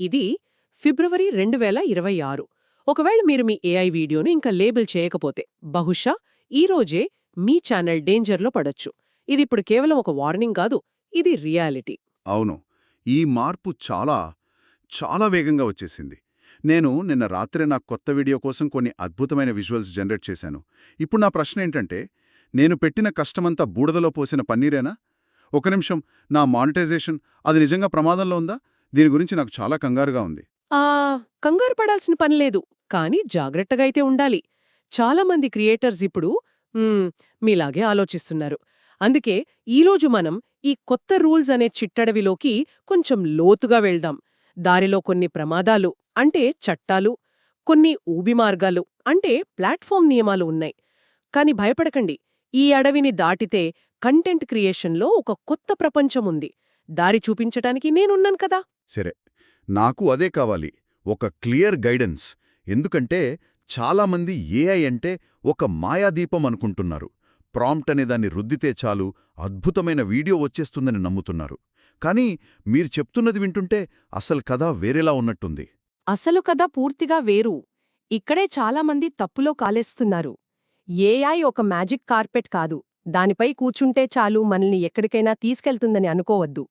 ఇది ఫిబ్రవరి రెండు వేల ఇరవై ఆరు. ఒకవేళ మీరు మీ ఏఐ వీడియోను ఇంకా లేబుల్ చేయకపోతే బహుశా ఈ రోజే మీ ఛానల్ డేంజర్లో పడొచ్చు. ఇది ఇప్పుడు కేవలం ఒక వార్నింగ్ కాదు ఇది రియాలిటీ. అవును. ఈ మార్పు చాలా చాలా వేగంగా వచ్చేసింది. నేను నిన్న రాత్రే నా కొత్త వీడియో కోసం కొన్ని అద్భుతమైన విజువల్స్ జనరేట్ చేశాను. ఇప్పుడు నా ప్రశ్న ఏంటంటే నేను పెట్టిన కష్టమంతా బూడదలో పోసిన పన్నీరేనా? ఒక నిమిషం నా మానిటైజేషన్ అది నిజంగా ప్రమాదంలో ఉందా? దీని గురించి నాకు చాలా కంగారుగా ఉంది. ఆ కంగారు పడాల్సిన పనిలేదు కానీ జాగ్రత్తగా అయితే ఉండాలి. చాలా మంది క్రియేటర్స్ ఇప్పుడు మీలాగే ఆలోచిస్తున్నారు. అందుకే ఈరోజు మనం ఈ కొత్త రూల్స్ అనే చిట్టడవిలోకి కొంచెం లోతుగా వెళ్దాం. దారిలో కొన్ని ప్రమాదాలు అంటే చట్టాలు కొన్ని ఊబి మార్గాలు అంటే ప్లాట్ఫామ్ నియమాలు ఉన్నాయి. కాని భయపడకండి. ఈ అడవిని దాటితే కంటెంట్ క్రియేషన్లో ఒక కొత్త ప్రపంచం ఉంది. దారి చూపించటానికి నేనున్నాను కదా! సరే నాకు అదే కావాలి ఒక క్లియర్ గైడెన్స్. ఎందుకంటే చాలామంది ఏఐ అంటే ఒక మాయాదీపం అనుకుంటున్నారు. ప్రాంప్ట్ అనే దాన్ని రుద్దితే చాలు అద్భుతమైన వీడియో వచ్చేస్తుందని నమ్ముతున్నారు. కానీ మీరు చెప్తున్నది వింటుంటే అసలు కథ వేరేలా ఉన్నట్టుంది. అసలు కథ పూర్తిగా వేరు. ఇక్కడే చాలామంది తప్పులో కాలేస్తున్నారు. ఏఐ ఒక మ్యాజిక్ కార్పెట్ కాదు. దానిపై కూర్చుంటే చాలు మనల్ని ఎక్కడికైనా తీసుకెళ్తుందని అనుకోవద్దు.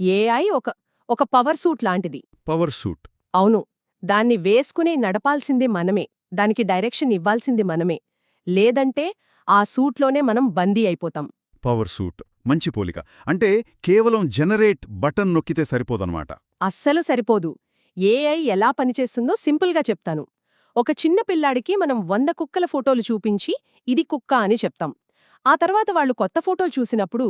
ఏఐ ఒక ఒక పవర్ సూట్ లాంటిది. Power suit. అవును. దాన్ని వేసుకునే నడపాల్సింది మనమే. దానికి డైరెక్షన్ ఇవ్వాల్సింది మనమే. లేదంటే ఆ సూట్లోనే మనం బందీ అయిపోతాం. Power suit. మంచి పోలిక. అంటే కేవలం జనరేట్ బటన్ నొక్కితే సరిపోదన్నమాట అస్సలు సరిపోదు. ఏఐ ఎలా పనిచేస్తుందో సింపుల్గా చెప్తాను. ఒక చిన్న పిల్లాడికి మనం వంద కుక్కల ఫోటోలు చూపించి ఇది కుక్క అని చెప్తాం. ఆ తర్వాత వాళ్ళు కొత్త ఫోటోలు చూసినప్పుడు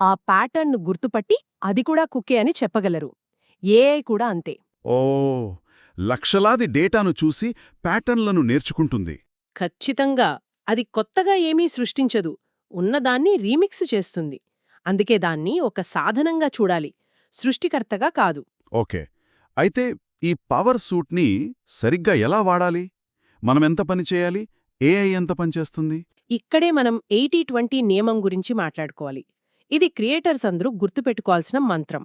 ఆ ప్యాటర్న్ను గుర్తుపట్టి అది కూడా కుక్కే అని చెప్పగలరు. ఏఐ కూడా అంతే. ఓ లక్షలాది డేటాను చూసి ప్యాటర్న్లను నేర్చుకుంటుంది. ఖచ్చితంగా. అది కొత్తగా ఏమీ సృష్టించదు. ఉన్నదాన్ని రీమిక్స్ చేస్తుంది. అందుకే దాన్ని ఒక సాధనంగా చూడాలి. సృష్టికర్తగా కాదు. ఓకే. అయితే ఈ పవర్ సూట్ని సరిగ్గా ఎలా వాడాలి? మనమెంత పని చేయాలి? ఏఐ ఎంత పనిచేస్తుంది ఇక్కడే మనం ఎయిటీ ట్వంటీ నియమం గురించి మాట్లాడుకోవాలి. ఇది క్రియేటర్స్ అందరూ గుర్తుపెట్టుకోవాల్సిన మంత్రం.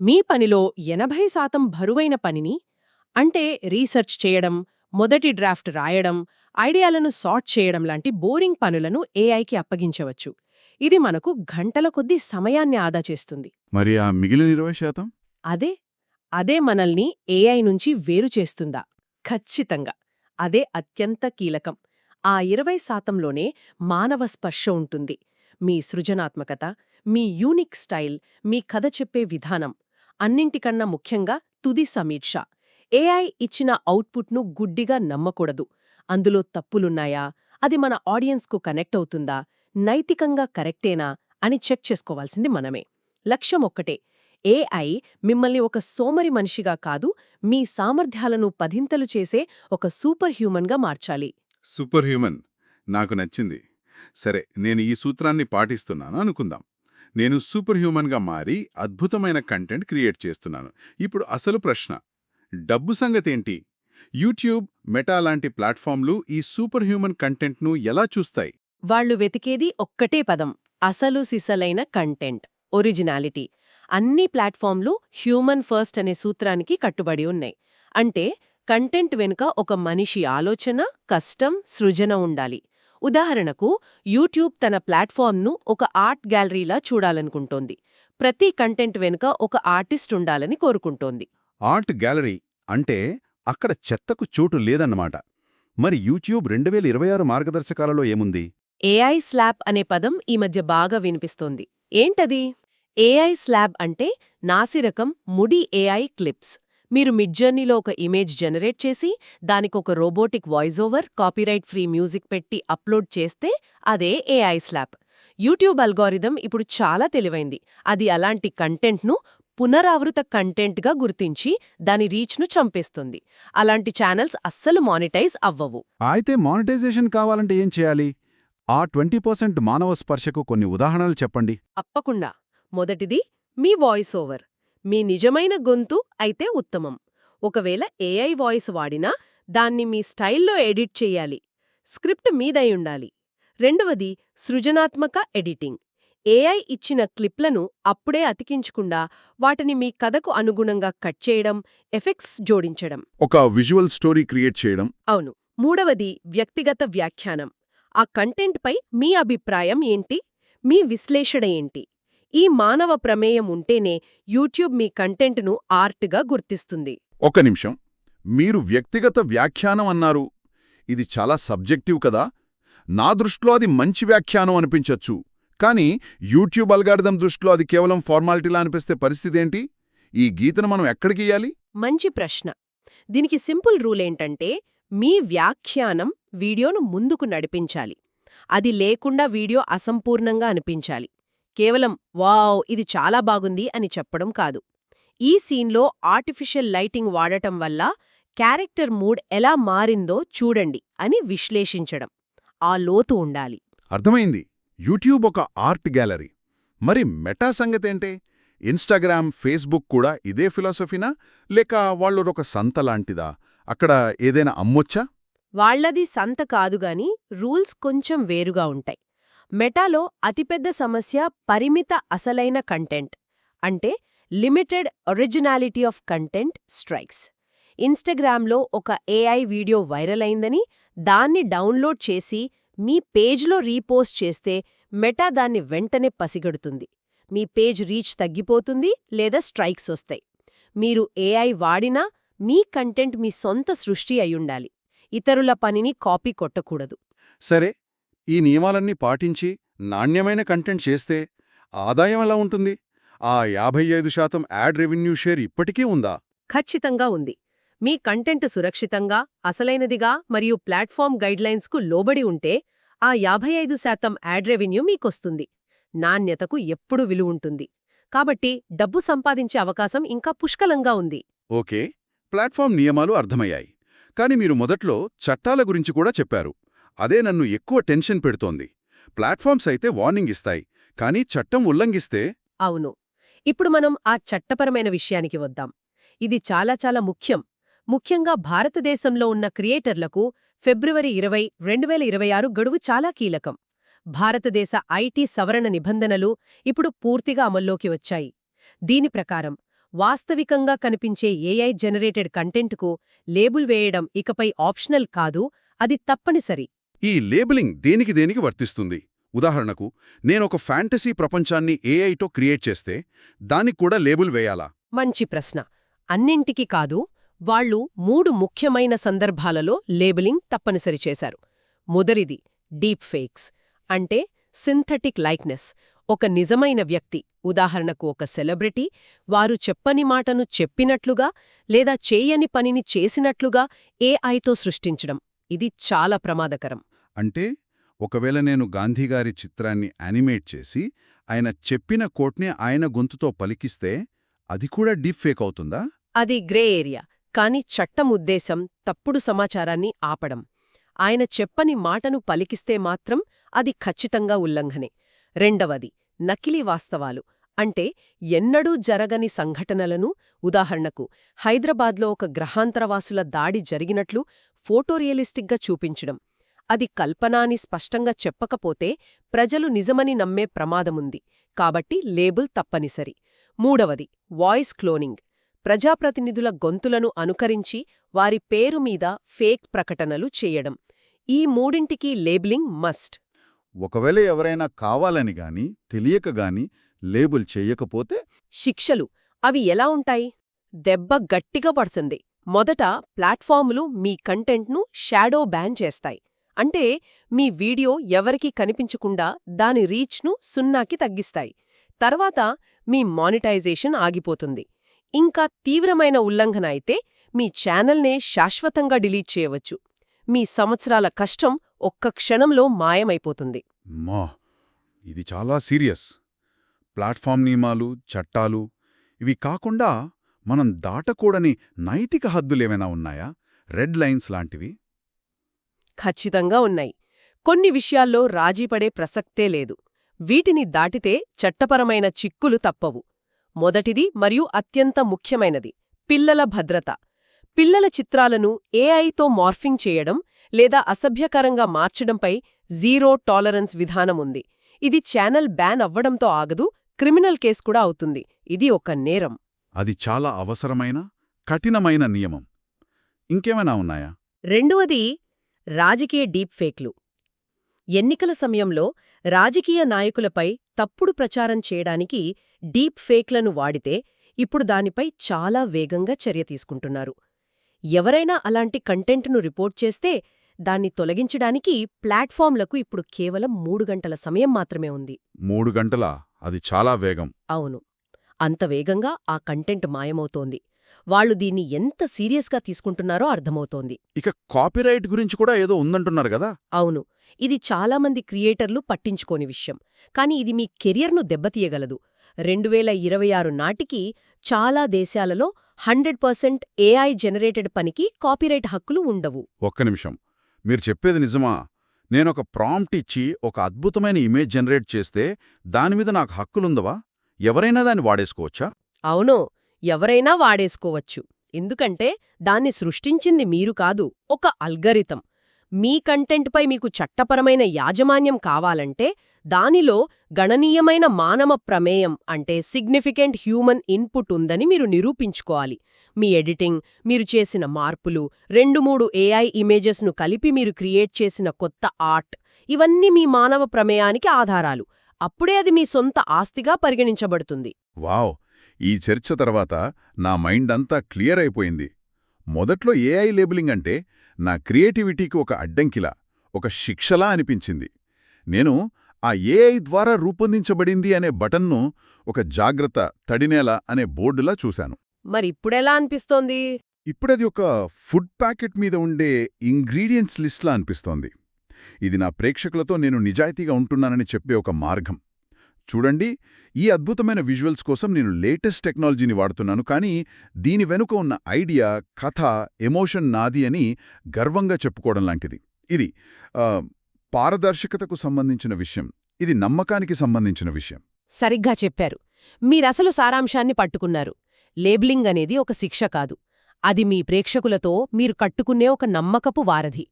మీ పనిలో ఎనభై శాతం బరువైన పనిని అంటే రీసెర్చ్ చేయడం మొదటి డ్రాఫ్ట్ రాయడం ఐడియాలను సార్ట్ చేయడం లాంటి బోరింగ్ పనులను ఏఐకి అప్పగించవచ్చు. ఇది మనకు గంటల కొద్దీ సమయాన్ని ఆదా చేస్తుంది. మరి ఆ మిగిలిన ఇరవై శాతం? అదే అదే మనల్ని ఏఐ నుంచి వేరు చేస్తుందా? ఖచ్చితంగా. అదే అత్యంత కీలకం. ఆ ఇరవై శాతంలోనే మానవ స్పర్శ ఉంటుంది. మీ సృజనాత్మకత మీ యూనిక్ స్టైల్ మీ కథ చెప్పే విధానం అన్నింటికన్నా ముఖ్యంగా తుది సమీక్ష. ఏఐ ఇచ్చిన అవుట్పుట్ను గుడ్డిగా నమ్మకూడదు. అందులో తప్పులున్నాయా? అది మన ఆడియన్స్కు కనెక్ట్ అవుతుందా? నైతికంగా కరెక్టేనా? అని చెక్ చేసుకోవాల్సింది మనమే. లక్ష్యం ఒక్కటే. ఏఐ మిమ్మల్ని ఒక సోమరి మనిషిగా కాదు మీ సామర్థ్యాలను పదింతలు చేసే ఒక సూపర్ హ్యూమన్గా మార్చాలి. Super human. నాకు నచ్చింది. సరే నేను ఈ సూత్రాన్ని పాటిస్తున్నాను అనుకుందాం. నేను సూపర్ హ్యూమన్గా మారి అద్భుతమైన కంటెంట్ క్రియేట్ చేస్తున్నాను. ఇప్పుడు అసలు ప్రశ్న. డబ్బు సంగతేంటి? యూట్యూబ్ మెటా లాంటి ప్లాట్ఫామ్లు ఈ సూపర్ హ్యూమన్ కంటెంట్ను ఎలా చూస్తాయి? వాళ్ళు వెతికేది ఒక్కటే పదం. అసలు సిసలైన కంటెంట్ ఒరిజినాలిటీ. అన్ని ప్లాట్ఫామ్లు హ్యూమన్ ఫస్ట్ అనే సూత్రానికి కట్టుబడి ఉన్నాయి. అంటే కంటెంట్ వెనుక ఒక మనిషి ఆలోచన కష్టం సృజన ఉండాలి. ఉదాహరణకు యూట్యూబ్ తన ప్లాట్ఫామ్ను ఒక ఆర్ట్ గ్యాలరీలా చూడాలనుకుంటోంది. ప్రతి కంటెంట్ వెనుక ఒక ఆర్టిస్ట్ ఉండాలని కోరుకుంటోంది. ఆర్ట్ గ్యాలరీ అంటే అక్కడ చెత్తకు చోటు లేదన్నమాట. మరి యూట్యూబ్ రెండు వేల ఇరవై ఆరు మార్గదర్శకాలలో ఏముంది? ఏఐ స్లాబ్ అనే పదం ఈ మధ్య బాగా వినిపిస్తోంది. ఏంటది? ఏఐ స్లాబ్ అంటే నాసిరకం ముడి ఏఐ క్లిప్స్. మీరు మిడ్జర్నీలో ఒక ఇమేజ్ జనరేట్ చేసి దానికొక robotic voice over copyright free music పెట్టి అప్లోడ్ చేస్తే అదే ఏఐ స్లాబ్. యూట్యూబ్ అల్గోరిథం ఇప్పుడు చాలా తెలివైంది. అది అలాంటి కంటెంట్ను పునరావృత కంటెంట్గా గుర్తించి దాని రీచ్ను చంపేస్తుంది. అలాంటి ఛానల్స్ అస్సలు మానిటైజ్ అవ్వవు. అయితే మానిటైజేషన్ కావాలంటే ఏం చేయాలి? ఆ ట్వంటీ పర్సెంట్ మానవ స్పర్శకు కొన్ని ఉదాహరణలు చెప్పండి. తప్పకుండా. మొదటిది మీ వాయిస్ ఓవర్. మీ నిజమైన గొంతు అయితే ఉత్తమం. ఒకవేళ ఏఐ వాయిస్ వాడినా దాన్ని మీ స్టైల్లో ఎడిట్ చెయ్యాలి స్క్రిప్ట్ మీదై ఉండాలి. రెండవది సృజనాత్మక ఎడిటింగ్. ఏఐ ఇచ్చిన క్లిప్లను అప్పుడే అతికించకుండా వాటిని మీ కథకు అనుగుణంగా కట్ చేయడం ఎఫెక్ట్స్ జోడించడం. ఒక విజువల్ స్టోరీ క్రియేట్ చేయడం. అవును. మూడవది వ్యక్తిగత వ్యాఖ్యానం. ఆ కంటెంట్పై మీ అభిప్రాయం ఏంటి? మీ విశ్లేషణ ఏంటి? ఈ మానవ ప్రమేయం ఉంటేనే యూట్యూబ్ మీ కంటెంట్ను ఆర్ట్గా గుర్తిస్తుంది. ఒక నిమిషం. మీరు వ్యక్తిగత వ్యాఖ్యానం అన్నారు. ఇది చాలా సబ్జెక్టివ్ కదా. నా దృష్టిలో అది మంచి వ్యాఖ్యానం అనిపించొచ్చు. కానీ యూట్యూబ్ అల్గారిథం దృష్టిలో అది కేవలం ఫార్మాలిటీలా అనిపిస్తే పరిస్థితి ఏంటి? ఈ గీతను మనం ఎక్కడికి ఇయ్యాలి మంచి ప్రశ్న. దీనికి సింపుల్ రూల్ ఏంటంటే మీ వ్యాఖ్యానం వీడియోను ముందుకు నడిపించాలి. అది లేకుండా వీడియో అసంపూర్ణంగా అనిపించాలి. కేవలం వావ్ ఇది చాలా బాగుంది అని చెప్పడం కాదు. ఈ సీన్లో ఆర్టిఫిషియల్ లైటింగ్ వాడటం వల్ల క్యారెక్టర్ మూడ్ ఎలా మారిందో చూడండి అని విశ్లేషించడం. ఆ లోతు ఉండాలి. అర్థమైంది. యూట్యూబ్ ఒక ఆర్ట్ గ్యాలరీ. మరి మెటా సంగతేంటే? ఇన్స్టాగ్రామ్ ఫేస్బుక్ కూడా ఇదే ఫిలాసఫీనా? లేక వాళ్ళు ఒక సంత లాంటిదా? అక్కడ ఏదైనా అమ్మొచ్చా? వాళ్ళది సంత కాదుగాని రూల్స్ కొంచెం వేరుగా ఉంటాయి. మెటాలో అతిపెద్ద సమస్య పరిమిత అసలైన కంటెంట్ అంటే limited originality of content strikes. ఇన్స్టాగ్రామ్లో ఒక ఏఐ వీడియో వైరల్ అయిందని దాన్ని డౌన్లోడ్ చేసి మీ పేజ్లో రీపోస్ట్ చేస్తే మెటా దాన్ని వెంటనే పసిగడుతుంది. మీ పేజ్ రీచ్ తగ్గిపోతుంది లేదా స్ట్రైక్స్ వస్తాయి. మీరు ఏఐ వాడినా మీ కంటెంట్ మీ సొంత సృష్టి అయ్యుండాలి. ఇతరుల పనిని కాపీ కొట్టకూడదు. సరే ఈ నియమాలన్నీ పాటించి నాణ్యమైన కంటెంట్ చేస్తే ఆదాయం ఎలా ఉంటుంది? ఆ యాభై ఐదు శాతం యాడ్ రెవెన్యూ షేర్ ఇప్పటికీ ఉందా? ఖచ్చితంగా ఉంది. మీ కంటెంట్ సురక్షితంగా అసలైనదిగా మరియు ప్లాట్ఫామ్ గైడ్లైన్స్కు లోబడి ఉంటే ఆ యాభై ఐదు శాతం యాడ్ రెవెన్యూ మీకొస్తుంది. నాణ్యతకు ఎప్పుడు విలువుంటుంది కాబట్టి డబ్బు సంపాదించే అవకాశం ఇంకా పుష్కలంగా ఉంది. ఓకే. ప్లాట్ఫామ్ నియమాలు అర్థమయ్యాయి. కాని మీరు మొదట్లో చట్టాల గురించి కూడా చెప్పారు. అదే నన్ను ఎక్కువ టెన్షన్ పెడుతోంది. ప్లాట్ఫామ్స్ అయితే వార్నింగ్ ఇస్తాయి కానీ చట్టం ఉల్లంఘిస్తే? అవును. ఇప్పుడు మనం ఆ చట్టపరమైన విషయానికి వద్దాం. ఇది చాలా చాలా ముఖ్యం. ముఖ్యంగా భారతదేశంలో ఉన్న క్రియేటర్లకు ఫిబ్రవరి ఇరవై రెండు వేల ఇరవై ఆరు గడువు చాలా కీలకం. భారతదేశ ఐటీ సవరణ నిబంధనలు ఇప్పుడు పూర్తిగా అమల్లోకి వచ్చాయి. దీని ప్రకారం వాస్తవికంగా కనిపించే ఏఐ జనరేటెడ్ కంటెంట్కు లేబుల్ వేయడం ఇకపై ఆప్షనల్ కాదు అది తప్పనిసరి. ఈ లేబులింగ్ దేనికి దేనికి వర్తిస్తుంది? ఉదాహరణకు నేనొక ఫ్యాంటసీ ప్రపంచాన్ని ఏఐతో క్రియేట్ చేస్తే దానికి కూడా లేబుల్ వేయాలా? మంచి ప్రశ్న. అన్నింటికి కాదు వాళ్ళు మూడు ముఖ్యమైన సందర్భాలలో లేబులింగ్ తప్పనిసరి చేశారు. మొదటిది డీప్ ఫేక్స్ అంటే సింథటిక్ లైక్నెస్. ఒక నిజమైన వ్యక్తి ఉదాహరణకు ఒక సెలబ్రిటీ వారు చెప్పని మాటను చెప్పినట్లుగా లేదా చేయని పనిని చేసినట్లుగా ఏఐతో సృష్టించడం. ఇది చాలా ప్రమాదకరం. అంటే ఒకవేళ నేను గాంధీగారి చిత్రాన్ని యానిమేట్ చేసి ఆయన చెప్పిన కోట్నే ఆయన గొంతుతో పలికిస్తే అది కూడా డీప్ ఫేక్ అవుతుందా? అది గ్రే ఏరియా. కాని చట్టం ఉద్దేశం తప్పుడు సమాచారాన్ని ఆపడం. ఆయన చెప్పని మాటను పలికిస్తే మాత్రం అది ఖచ్చితంగా ఉల్లంఘనే. రెండవది నకిలీ వాస్తవాలు. అంటే ఎన్నడూ జరగని సంఘటనలను ఉదాహరణకు హైదరాబాద్లో ఒక గ్రహాంతరవాసుల దాడి జరిగినట్లు ఫోటోరియలిస్టిక్గా చూపించడం. అది కల్పనాని స్పష్టంగా చెప్పకపోతే ప్రజలు నిజమని నమ్మే ప్రమాదముంది. కాబట్టి లేబుల్ తప్పనిసరి. మూడవది వాయిస్ క్లోనింగ్. ప్రజాప్రతినిధుల గొంతులను అనుకరించి వారి పేరు మీద ఫేక్ ప్రకటనలు చేయడం. ఈ మూడింటికి లేబులింగ్ మస్ట్. ఒకవేళ ఎవరైనా కావాలని గాని తెలియక గాని లేబుల్ చెయ్యకపోతే శిక్షలు. అవి ఎలా ఉంటాయి? దెబ్బ గట్టిగా పడుతుంది. మొదట ప్లాట్ఫాములు మీ కంటెంట్ను షాడో బ్యాన్ చేస్తాయి. అంటే మీ వీడియో ఎవరికీ కనిపించకుండా దాని రీచ్ను సున్నాకి తగ్గిస్తాయి. తర్వాత మీ మానిటైజేషన్ ఆగిపోతుంది. ఇంకా తీవ్రమైన ఉల్లంఘన అయితే మీ ఛానల్నే శాశ్వతంగా డిలీట్ చేయవచ్చు. మీ సంవత్సరాల కష్టం ఒక్క క్షణంలో మాయమైపోతుంది. మా ఇది చాలా సీరియస్. ప్లాట్ఫామ్ నియమాలు చట్టాలు ఇవి కాకుండా మనం దాటకూడని నైతిక హద్దులేమైనా ఉన్నాయా? రెడ్ లైన్స్ లాంటివి. ఖచ్చితంగా ఉన్నాయి. కొన్ని విషయాల్లో రాజీపడే ప్రసక్తే లేదు. వీటిని దాటితే చట్టపరమైన చిక్కులు తప్పవు. మొదటిది మరియు అత్యంత ముఖ్యమైనది పిల్లల భద్రత. పిల్లల చిత్రాలను ఏఐతో మార్ఫింగ్ చేయడం లేదా అసభ్యకరంగా మార్చడంపై జీరో టాలరెన్స్ విధానముంది ఇది ఛానల్ బ్యాన్ అవ్వడంతో ఆగదు క్రిమినల్ కేసు కూడా అవుతుంది. ఇది ఒక నేరం. అది చాలా అవసరమైన కఠినమైన నియమం. ఇంకేమైనా ఉన్నాయా? రెండవది రాజకీయ డీప్ ఫేక్లు ఎన్నికల సమయంలో రాజకీయ నాయకులపై తప్పుడు ప్రచారం చేయడానికి డీప్ ఫేక్లను వాడితే ఇప్పుడు దానిపై చాలా వేగంగా చర్య తీసుకుంటున్నారు. ఎవరైనా అలాంటి కంటెంట్ను రిపోర్ట్ చేస్తే దాన్ని తొలగించడానికి ప్లాట్ఫామ్లకు ఇప్పుడు కేవలం మూడు గంటల సమయం మాత్రమే ఉంది. మూడు గంటలా? అది చాలా వేగం. అవును. అంత వేగంగా ఆ కంటెంట్ మాయమవుతోంది. వాళ్ళు దీన్ని ఎంత సీరియస్గా తీసుకుంటున్నారో అర్థమవుతోంది. ఇక కాపీరైట్ గురించి కూడా ఏదో ఉందంటున్నారు కదా? అవును. ఇది చాలామంది క్రియేటర్లు పట్టించుకోని విషయం. కానీ ఇది మీ కెరియర్ను దెబ్బతీయగలదు. రెండు వేల ఇరవై ఆరు నాటికి చాలా దేశాలలో హండ్రెడ్ పర్సెంట్ ఏఐ జనరేటెడ్ పనికి కాపీరైట్ హక్కులు ఉండవు. ఒక్క నిమిషం. మీరు చెప్పేది నిజమా? నేనొక ప్రాంప్ట్ ఇచ్చి ఒక అద్భుతమైన ఇమేజ్ జనరేట్ చేస్తే దానిమీద నాకు హక్కులుందవా ఎవరైనా దాన్ని వాడేసుకోవచ్చా? అవును. ఎవరైనా వాడేసుకోవచ్చు. ఎందుకంటే దాన్ని సృష్టించింది మీరు కాదు ఒక అల్గరితం మీ కంటెంట్పై మీకు చట్టపరమైన యాజమాన్యం కావాలంటే దానిలో గణనీయమైన మానవ ప్రమేయం అంటే సిగ్నిఫికెంట్ హ్యూమన్ ఇన్పుట్ ఉందని మీరు నిరూపించుకోవాలి. మీ ఎడిటింగ్ మీరు చేసిన మార్పులు రెండు మూడు ఏఐ ఇమేజెస్ను కలిపి మీరు క్రియేట్ చేసిన కొత్త ఆర్ట్ ఇవన్నీ మీ మానవ ప్రమేయానికి ఆధారాలు. అప్పుడే అది మీ సొంత ఆస్తిగా పరిగణించబడుతుంది. వావ్! ఈ చర్చ తర్వాత నా మైండ్ అంతా క్లియర్ అయిపోయింది. మొదట్లో ఏఐ లేబులింగ్ అంటే నా క్రియేటివిటీకి ఒక అడ్డంకిలా ఒక శిక్షలా అనిపించింది. నేను ఆ ఏఐ ద్వారా రూపొందించబడింది అనే బటన్ను ఒక జాగ్రత్త తడినేల అనే బోర్డులా చూశాను. మరిప్పుడెలా అనిపిస్తోంది? ఇప్పుడది ఒక ఫుడ్ ప్యాకెట్ మీద ఉండే ఇంగ్రీడియంట్స్ లిస్ట్లా అనిపిస్తోంది. ఇది నా ప్రేక్షకులతో నేను నిజాయితీగా ఉంటున్నానని చెప్పే ఒక మార్గం. చూడండి ఈ అద్భుతమైన విజువల్స్ కోసం నేను లేటెస్ట్ టెక్నాలజీని వాడుతున్నాను కానీ దీని వెనుక ఉన్న ఐడియా కథ ఎమోషన్ నాది అని గర్వంగా చెప్పుకోవడం లాంటిది. ఇది పారదర్శకతకు సంబంధించిన విషయం ఇది నమ్మకానికి సంబంధించిన విషయం. సరిగ్గా చెప్పారు. మీరసలు సారాంశాన్ని పట్టుకున్నారు. లేబ్లింగ్ అనేది ఒక శిక్ష కాదు. అది మీ ప్రేక్షకులతో మీరు కట్టుకునే ఒక నమ్మకపు వారధి.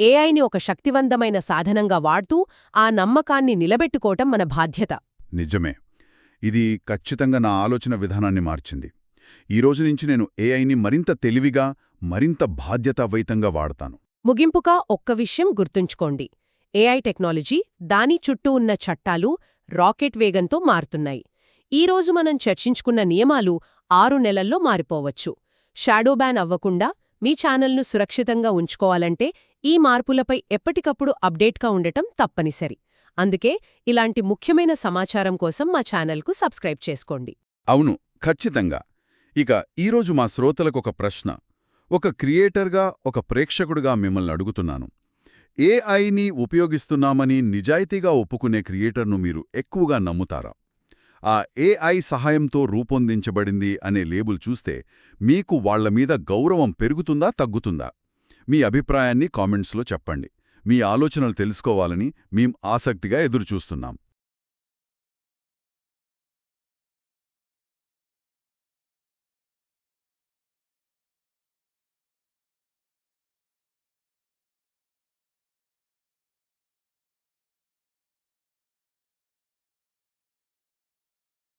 ఏఐని ఒక శక్తివంతమైన సాధనంగా వాడుతూ ఆ నమ్మకాన్ని నిలబెట్టుకోవటం మన బాధ్యత. నిజమే. ఇది ఖచ్చితంగా నా ఆలోచన విధానాన్ని మార్చింది. ఈ రోజు నుంచి నేను ఏఐని మరింత తెలివిగా మరింత బాధ్యతావైతంగా వాడతాను. ముగింపుగా ఒక్క విషయం గుర్తుంచుకోండి. ఏఐ టెక్నాలజీ దాని చుట్టూ ఉన్న చట్టాలు రాకెట్ వేగంతో మారుతున్నాయి. ఈ రోజు మనం చర్చించుకున్న నియమాలు ఆరు నెలల్లో మారిపోవచ్చు. షాడో బ్యాన్ అవ్వకుండా మీ ఛానల్ను సురక్షితంగా ఉంచుకోవాలంటే ఈ మార్పులపై ఎప్పటికప్పుడు అప్డేట్గా ఉండటం తప్పనిసరి. అందుకే ఇలాంటి ముఖ్యమైన సమాచారం కోసం మా ఛానల్కు సబ్స్క్రైబ్ చేసుకోండి. అవును ఖచ్చితంగా. ఇక ఈరోజు మా శ్రోతలకు ఒక ప్రశ్న. ఒక క్రియేటర్గా ఒక ప్రేక్షకుడిగా మిమ్మల్ని అడుగుతున్నాను. ఏఐని ఉపయోగిస్తున్నామని నిజాయితీగా ఒప్పుకునే క్రియేటర్ను మీరు ఎక్కువగా నమ్ముతారా? ఆ ఏఐ సహాయంతో రూపొందించబడింది అనే లేబుల్ చూస్తే మీకు వాళ్ళ మీద గౌరవం పెరుగుతుందా తగ్గుతుందా? మీ అభిప్రాయాన్ని కామెంట్స్లో చెప్పండి. మీ ఆలోచనలు తెలుసుకోవాలని మేం ఆసక్తిగా ఎదురుచూస్తున్నాం.